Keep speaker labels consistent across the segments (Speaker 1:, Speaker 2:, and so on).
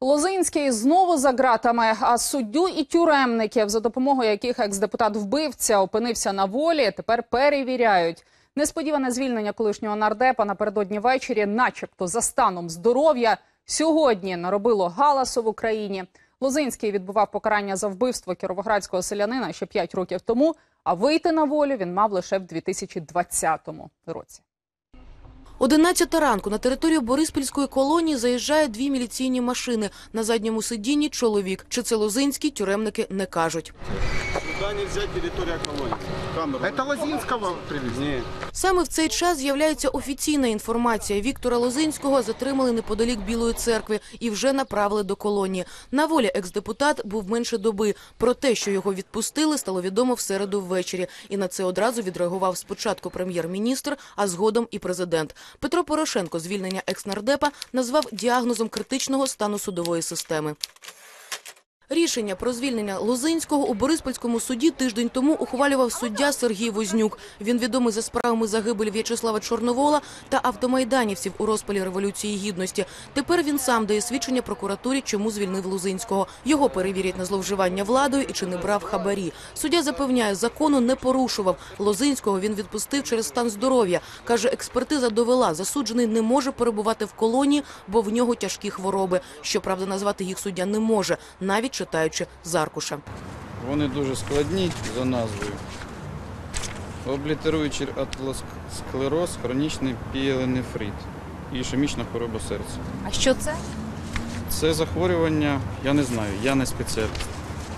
Speaker 1: Лозинський знову за ґратами, а суддю і тюремників, за допомогою яких екс-депутат вбивця опинився на волі, тепер перевіряють. Несподіване звільнення колишнього нардепа напередодні ввечері, начебто за станом здоров'я, сьогодні наробило галасу в Україні. Лозинський відбував покарання за вбивство кіровоградського селянина ще 5 років тому, а вийти на волю він мав лише в 2020 році.
Speaker 2: 11 ранку на територію Бориспільської колонії заїжджають дві міліційні машини. На задньому сидінні чоловік. Чи це Лозинський, тюремники не кажуть.
Speaker 3: Камеру.
Speaker 4: Это Лозинского привезли?
Speaker 2: Саме в цей час з'являється офіційна інформація. Віктора Лозинського затримали неподалік Білої церкви і вже направили до колонії. На волі екс-депутат був менше доби. Про те, що його відпустили, стало відомо в середу ввечері. І на це одразу відреагував спочатку прем'єр-міністр, а згодом і президент. Петро Порошенко звільнення екс-нардепа назвав діагнозом критичного стану судової системи. Рішення про звільнення Лозинського у Бориспільському суді тиждень тому ухвалював суддя Сергій Вознюк. Він відомий за справами загибелі В'ячеслава Чорновола та автомайданівців у розпалі Революції Гідності. Тепер він сам дає свідчення прокуратурі, чому звільнив Лозинського. Його перевірять на зловживання владою і чи не брав хабарі. Суддя запевняє, закону не порушував. Лозинського він відпустив через стан здоров'я. Каже, експертиза довела, засуджений не може перебувати в колонії, бо в нього тяжкі хвороби. Щоправда, назвати їх суддя не може, навіть читаючи з аркуша.
Speaker 5: Вони дуже складні за назвою. Облітеруючий атлосклероз, хронічний пієленефрит і ішемічна хвороба серця.
Speaker 1: А що це?
Speaker 5: Це захворювання, я не знаю, я не спеціаліст.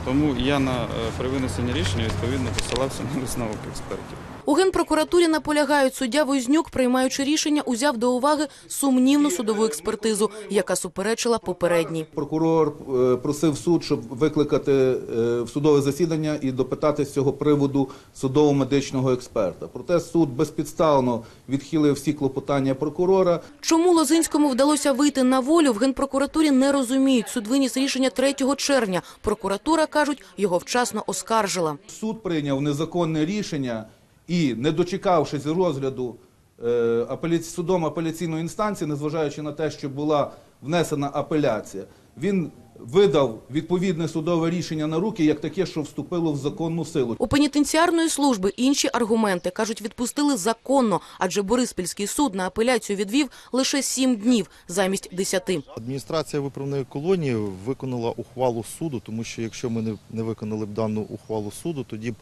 Speaker 5: Тому я на е, при винесенні рішення відповідно посилався на висновок експертів.
Speaker 2: У генпрокуратурі наполягають, суддя Вознюк, приймаючи рішення, узяв до уваги сумнівну судову експертизу, яка суперечила попередній.
Speaker 6: Прокурор е, просив суд, щоб викликати е, в судове засідання і допитати з цього приводу судово-медичного експерта. Проте суд безпідставно відхилив всі клопотання прокурора.
Speaker 2: Чому Лозинському вдалося вийти на волю, в генпрокуратурі не розуміють. Суд виніс рішення 3 червня. Прокуратура, кажуть, його вчасно оскаржила.
Speaker 6: Суд прийняв незаконне рішення і, не дочекавшись розгляду е, судом апеляційної інстанції, незважаючи на те, що була внесена апеляція, він видав відповідне судове рішення на руки як таке, що вступило в законну силу.
Speaker 2: У пенітенціарної служби інші аргументи кажуть, відпустили законно, адже Бориспільський суд на апеляцію відвів лише сім днів замість десяти.
Speaker 7: Адміністрація виправної колонії виконала ухвалу суду, тому що якщо ми не, виконали б дану ухвалу суду, тоді б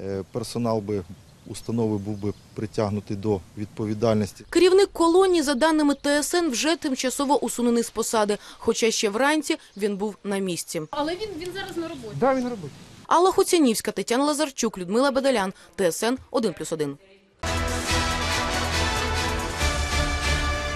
Speaker 7: е, персонал би установи був би притягнутий до відповідальності.
Speaker 2: Керівник колонії, за даними ТСН, вже тимчасово усунений з посади, хоча ще вранці він був на місці.
Speaker 8: Але він, він зараз на роботі.
Speaker 4: Да, він роботі
Speaker 2: Алла Хуцянівська, Тетяна Лазарчук, Людмила Бедалян, ТСН 1+,1.